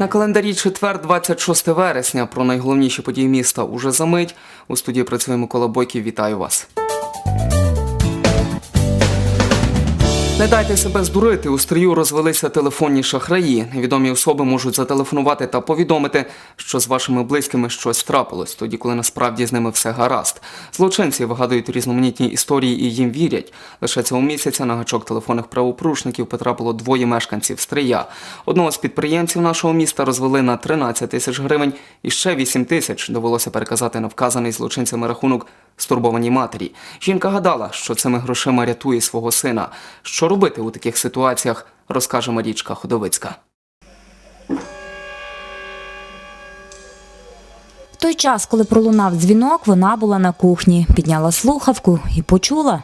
На календарі четвер, 26 вересня. Про найголовніші події міста уже за мить. У студії працює Микола Бойків. Вітаю вас. Не дайте себе здурити. У стрію розвелися телефонні шахраї. Невідомі особи можуть зателефонувати та повідомити, що з вашими близькими щось трапилось, тоді коли насправді з ними все гаразд. Злочинці вигадують різноманітні історії і їм вірять. Лише цього місяця на гачок телефонних правопорушників потрапило двоє мешканців стрия. Одного з підприємців нашого міста розвели на 13 тисяч гривень, і ще 8 тисяч довелося переказати на вказаний злочинцями рахунок стурбованій матері. Жінка гадала, що цими грошима рятує свого сина. Що робити у таких ситуаціях, розкаже Марічка Ходовицька. В той час, коли пролунав дзвінок, вона була на кухні, підняла слухавку і почула.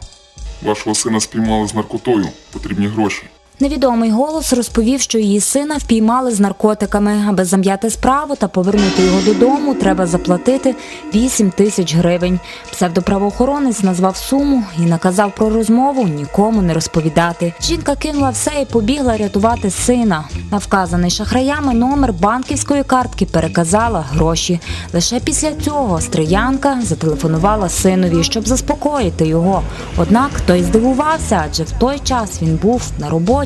Вашого сина спіймали з наркотою. Потрібні гроші. Невідомий голос розповів, що її сина впіймали з наркотиками. Аби зам'яти справу та повернути його додому, треба заплатити 8 тисяч гривень. Псевдоправоохоронець назвав суму і наказав про розмову нікому не розповідати. Жінка кинула все і побігла рятувати сина. На вказаний шахраями номер банківської картки переказала гроші. Лише після цього стриянка зателефонувала синові, щоб заспокоїти його. Однак той здивувався, адже в той час він був на роботі.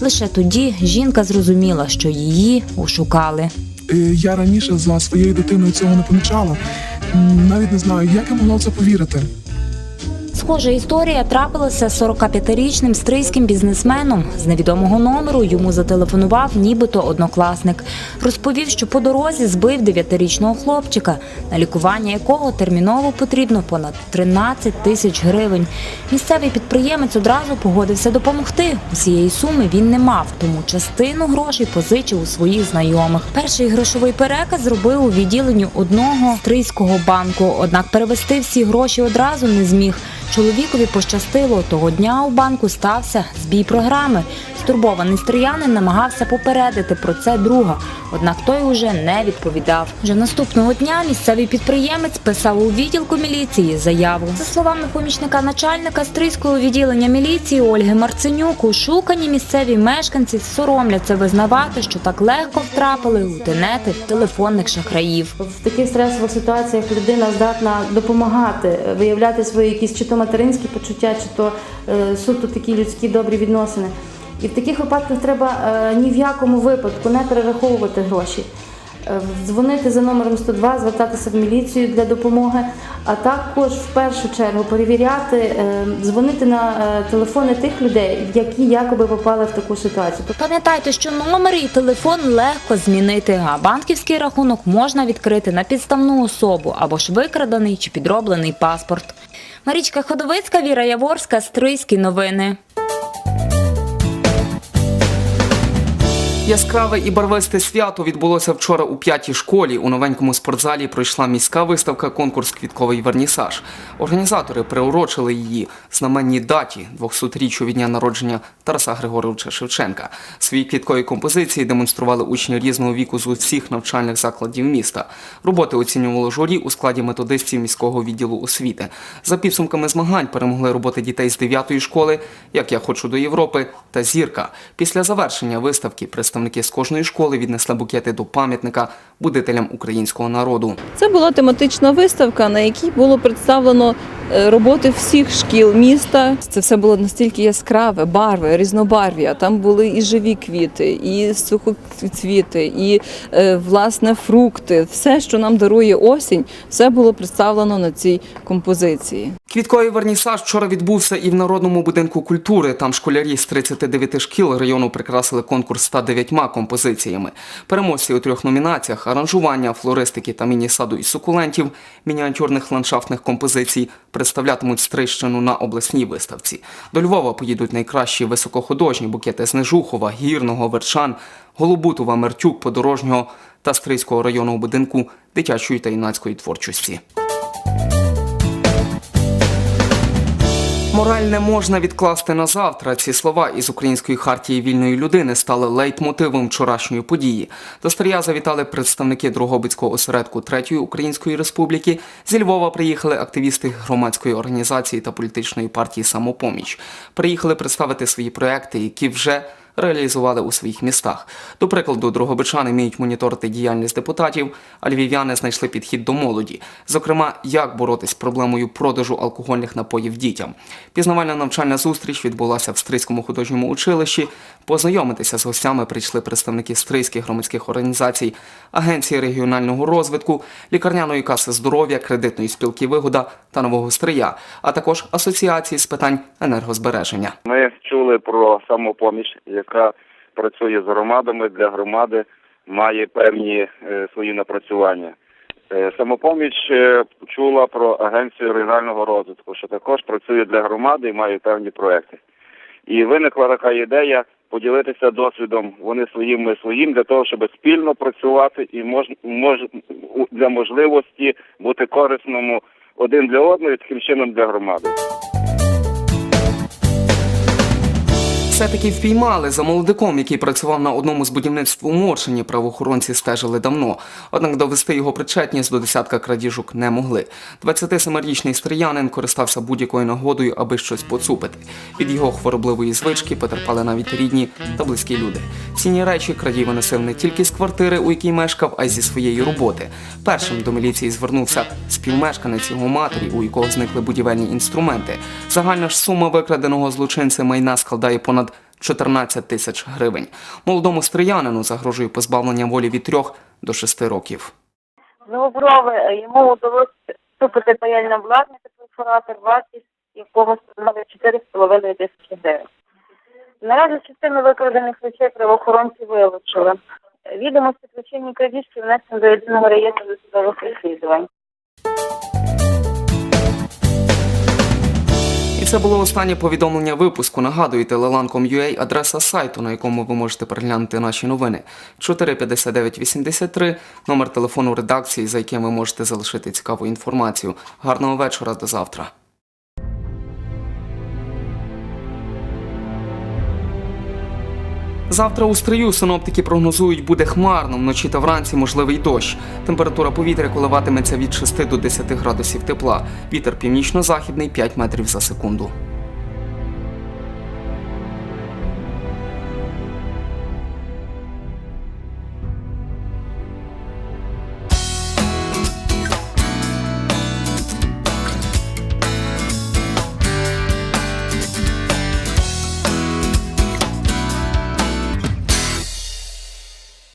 Лише тоді жінка зрозуміла, що її ошукали. Е, Я раніше за своєю дитиною цього не помічала. Навіть не знаю, як я могла це повірити. Схожа історія трапилася з 45-річним стрийським бізнесменом. З невідомого номеру йому зателефонував нібито однокласник. Розповів, що по дорозі збив 9-річного хлопчика, на лікування якого терміново потрібно понад 13 тисяч гривень. Місцевий підприємець одразу погодився допомогти. Усієї суми він не мав, тому частину грошей позичив у своїх знайомих. Перший грошовий переказ зробив у відділенні одного стрийського банку. Однак перевести всі гроші одразу не зміг. Чоловікові пощастило. Того дня у банку стався збій програми. Стурбований стріянин намагався попередити про це друга. Однак той уже не відповідав. Вже наступного дня місцевий підприємець писав у відділку міліції заяву. За словами помічника начальника стрийського відділення міліції Ольги Марценюк, ушукані місцеві мешканці соромляться визнавати, що так легко втрапили у тенети телефонних шахраїв. В таких стресових ситуаціях людина здатна допомагати, виявляти свої якісь чи то материнські почуття, чи то е, суто такі людські добрі відносини. І в таких випадках треба е, ні в якому випадку не перераховувати гроші. Е, Дзвонити за номером 102, звертатися в міліцію для допомоги, а також в першу чергу перевіряти, дзвонити на телефони тих людей, які якоби попали в таку ситуацію. Пам'ятайте, що номер і телефон легко змінити, а банківський рахунок можна відкрити на підставну особу або ж викраданий чи підроблений паспорт. Марічка Ходовицька, Віра Яворська, Стрийські новини. Яскраве і барвисте свято відбулося вчора у п'ятій школі. У новенькому спортзалі пройшла міська виставка конкурс Квітковий вернісаж. Організатори приурочили її знаменній даті 200-річчю від дня народження Тараса Григоровича Шевченка. Свої квіткові композиції демонстрували учні різного віку з усіх навчальних закладів міста. Роботи оцінювало журі у складі методистів міського відділу освіти. За підсумками змагань перемогли роботи дітей з 9-ї школи, як я хочу до Європи та зірка. Після завершення виставки представники з кожної школи віднесли букети до пам'ятника будителям українського народу. Це була тематична виставка, на якій було представлено роботи всіх шкіл міста. Це все було настільки яскраве, барви, різнобарв'я. Там були і живі квіти, і сухоцвіти, і е, власне фрукти. Все, що нам дарує осінь, все було представлено на цій композиції. Квітковий вернісаж вчора відбувся і в Народному будинку культури. Там школярі з 39 шкіл району прикрасили конкурс 109 композиціями. Переможці у трьох номінаціях аранжування, флористики та міні-саду із сукулентів, мініатюрних ландшафтних композицій представлятимуть Стрищину на обласній виставці. До Львова поїдуть найкращі високохудожні букети з Гірного, Верчан, Голубутова, Мертюк, Подорожнього та Стрийського районного будинку дитячої та юнацької творчості. Мораль не можна відкласти на завтра. Ці слова із української хартії вільної людини стали лейтмотивом вчорашньої події. До Старія завітали представники Дрогобицького осередку Третьої Української Республіки. Зі Львова приїхали активісти громадської організації та політичної партії Самопоміч. Приїхали представити свої проекти, які вже реалізували у своїх містах. До прикладу, Дрогобичани вміють моніторити діяльність депутатів, а львів'яни знайшли підхід до молоді. Зокрема, як боротись з проблемою продажу алкогольних напоїв дітям. Пізнавальна навчальна зустріч відбулася в Стрийському художньому училищі. Познайомитися з гостями прийшли представники стрийських громадських організацій, агенції регіонального розвитку, лікарняної каси здоров'я, кредитної спілки Вигода та Нового Стрия, а також асоціації з питань енергозбереження. Ми чули про самопоміч, яка працює з громадами для громади, має певні е, свої напрацювання. Е, Самопоміч е, чула про агенцію регіонального розвитку, що також працює для громади і має певні проекти. І виникла така ідея поділитися досвідом вони своїм, ми своїм, для того, щоб спільно працювати і мож, мож, для можливості бути корисному один для одного і таким чином для громади. Все-таки впіймали за молодиком, який працював на одному з будівництв у Моршині. Правоохоронці стежили давно. Однак довести його причетність до десятка крадіжок не могли. 27-річний стріянин користався будь-якою нагодою, аби щось поцупити. Від його хворобливої звички потерпали навіть рідні та близькі люди. Цінні речі крадій виносив не тільки з квартири, у якій мешкав, а й зі своєї роботи. Першим до міліції звернувся співмешканець його матері, у якого зникли будівельні інструменти. Загальна ж сума викраденого злочинця майна складає понад 14 тисяч гривень. Молодому стріянину загрожує позбавлення волі від 3 до 6 років. Новоброви йому вдалося купити паяльне обладнання та перфоратор, вартість якого становить 4,5 тисячі гривень. Наразі частину викрадених речей правоохоронці вилучили. Відомості про чинні крадіжки внесені до єдиного реєстру досудових розслідувань. Це було останнє повідомлення випуску. Нагадую, телеланком.ua – адреса сайту, на якому ви можете переглянути наші новини. 45983 – номер телефону редакції, за яким ви можете залишити цікаву інформацію. Гарного вечора, до завтра. Завтра у стрию синоптики прогнозують буде хмарно, вночі та вранці можливий дощ. Температура повітря коливатиметься від 6 до 10 градусів тепла. Вітер північно-західний 5 метрів за секунду.